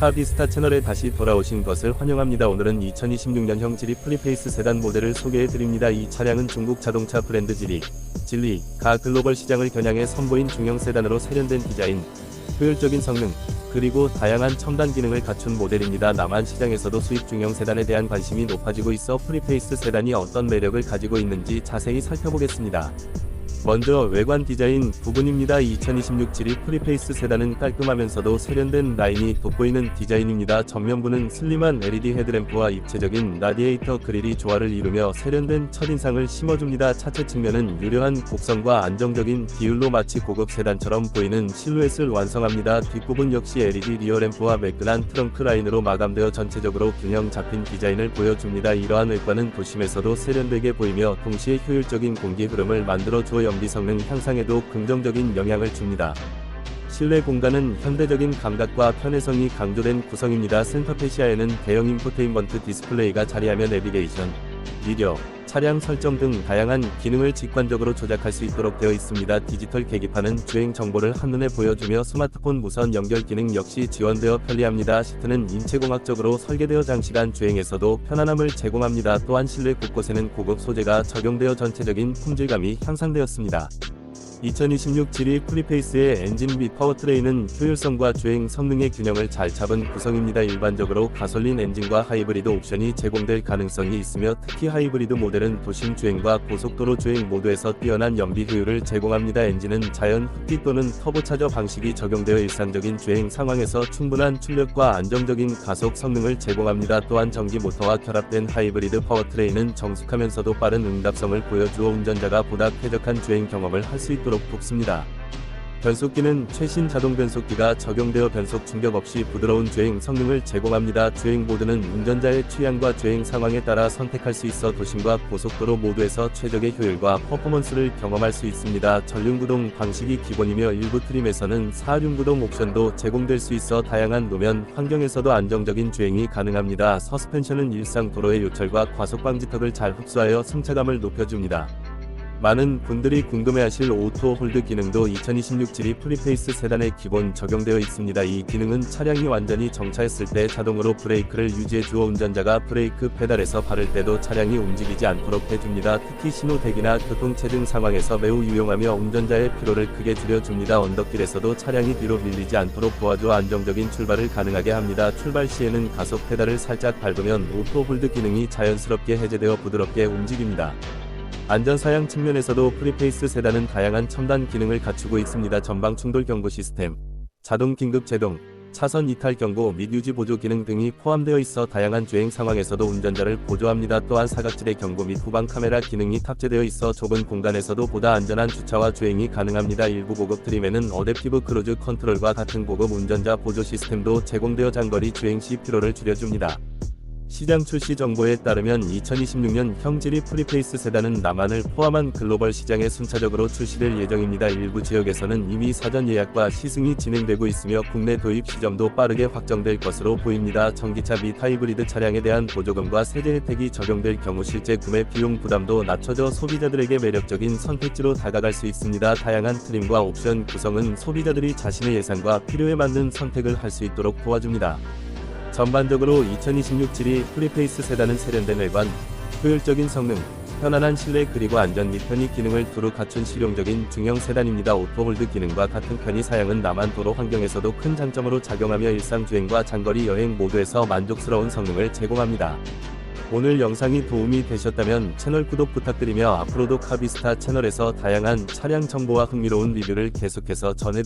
카비스타 채널에 다시 돌아오신 것을 환영합니다. 오늘은 2026년형 지리 플리페이스 세단 모델을 소개해 드립니다. 이 차량은 중국 자동차 브랜드 지리, 진리, 가 글로벌 시장을 겨냥해 선보인 중형 세단으로 세련된 디자인, 효율적인 성능, 그리고 다양한 첨단 기능을 갖춘 모델입니다. 남한 시장에서도 수입 중형 세단에 대한 관심이 높아지고 있어 프리페이스 세단이 어떤 매력을 가지고 있는지 자세히 살펴보겠습니다. 먼저 외관 디자인 부분입니다. 2026 지리 프리페이스 세단은 깔끔하면서도 세련된 라인이 돋보이는 디자인입니다. 정면부는 슬림한 LED 헤드램프와 입체적인 라디에이터 그릴이 조화를 이루며 세련된 첫인상을 심어줍니다. 차체 측면은 유려한 곡선과 안정적인 비율로 마치 고급 세단처럼 보이는 실루엣을 완성합니다. 뒷부분 역시 LED 리어램프와 매끈한 트렁크 라인으로 마감되어 전체적으로 균형 잡힌 디자인을 보여줍니다. 이러한 외관은 도심에서도 세련되게 보이며 동시에 효율적인 공기 흐름을 만들어 주어 연비 성능 향상에도 긍정적인 영향을 줍니다. 실내 공간은 현대적인 감각과 편의성이 강조된 구성입니다. 센터페시아에는 대형 인포테인먼트 디스플레이가 자리하며 내비게이션, 미디어, 차량 설정 등 다양한 기능을 직관적으로 조작할 수 있도록 되어 있습니다. 디지털 계기판은 주행 정보를 한눈에 보여주며 스마트폰 무선 연결 기능 역시 지원되어 편리합니다. 시트는 인체공학적으로 설계되어 장시간 주행에서도 편안함을 제공합니다. 또한 실내 곳곳에는 고급 소재가 적용되어 전체적인 품질감이 향상되었습니다. 2026 지리 프리페이스의 엔진 및 파워트레인은 효율성과 주행 성능의 균형을 잘 잡은 구성입니다. 일반적으로 가솔린 엔진과 하이브리드 옵션이 제공될 가능성이 있으며 특히 하이브리드 모델은 도심 주행과 고속도로 주행 모두에서 뛰어난 연비 효율을 제공합니다. 엔진은 자연 흡기 또는 터보차저 방식이 적용되어 일상적인 주행 상황에서 충분한 출력과 안정적인 가속 성능을 제공합니다. 또한 전기 모터와 결합된 하이브리드 파워트레인은 정숙하면서도 빠른 응답성을 보여주어 운전자가 보다 쾌적한 주행 경험을 할 수 있도록 돕습니다. 변속기는 최신 자동 변속기가 적용되어 변속 충격 없이 부드러운 주행 성능을 제공합니다. 주행 모드는 운전자의 취향과 주행 상황에 따라 선택할 수 있어 도심과 고속도로 모두에서 최적의 효율과 퍼포먼스를 경험할 수 있습니다. 전륜구동 방식이 기본이며 일부 트림에서는 사륜구동 옵션도 제공될 수 있어 다양한 노면 환경에서도 안정적인 주행이 가능합니다. 서스펜션은 일상 도로의 요철과 과속 방지턱을 잘 흡수하여 승차감을 높여줍니다. 많은 분들이 궁금해하실 오토 홀드 기능도 2026 지리 프리페이스 세단에 기본 적용되어 있습니다. 이 기능은 차량이 완전히 정차했을 때 자동으로 브레이크를 유지해 주어 운전자가 브레이크 페달에서 바를 때도 차량이 움직이지 않도록 해줍니다. 특히 신호 대기나 교통체 등 상황에서 매우 유용하며 운전자의 피로를 크게 줄여줍니다. 언덕길에서도 차량이 뒤로 밀리지 않도록 도와주어 안정적인 출발을 가능하게 합니다. 출발 시에는 가속 페달을 살짝 밟으면 오토 홀드 기능이 자연스럽게 해제되어 부드럽게 움직입니다. 안전사양 측면에서도 프리페이스 세단은 다양한 첨단 기능을 갖추고 있습니다. 전방 충돌 경고 시스템, 자동 긴급 제동, 차선 이탈 경고 및 유지 보조 기능 등이 포함되어 있어 다양한 주행 상황에서도 운전자를 보조합니다. 또한 사각지대 경고 및 후방 카메라 기능이 탑재되어 있어 좁은 공간에서도 보다 안전한 주차와 주행이 가능합니다. 일부 고급 트림에는 어댑티브 크루즈 컨트롤과 같은 고급 운전자 보조 시스템도 제공되어 장거리 주행 시 피로를 줄여줍니다. 시장 출시 정보에 따르면 2026년 형질이 프리페이스 세단은 남한을 포함한 글로벌 시장에 순차적으로 출시될 예정입니다. 일부 지역에서는 이미 사전 예약과 시승이 진행되고 있으며 국내 도입 시점도 빠르게 확정될 것으로 보입니다. 전기차 및 하이브리드 차량에 대한 보조금과 세제 혜택이 적용될 경우 실제 구매 비용 부담도 낮춰져 소비자들에게 매력적인 선택지로 다가갈 수 있습니다. 다양한 트림과 옵션 구성은 소비자들이 자신의 예산과 필요에 맞는 선택을 할 수 있도록 도와줍니다. 전반적으로 2026 지리 프리페이스 세단은 세련된 외관, 효율적인 성능, 편안한 실내 그리고 안전 및 편의 기능을 두루 갖춘 실용적인 중형 세단입니다. 오토홀드 기능과 같은 편의 사양은 남한 도로 환경에서도 큰 장점으로 작용하며 일상 주행과 장거리 여행 모두에서 만족스러운 성능을 제공합니다. 오늘 영상이 도움이 되셨다면 채널 구독 부탁드리며 앞으로도 카비스타 채널에서 다양한 차량 정보와 흥미로운 리뷰를 계속해서 전해드립니다.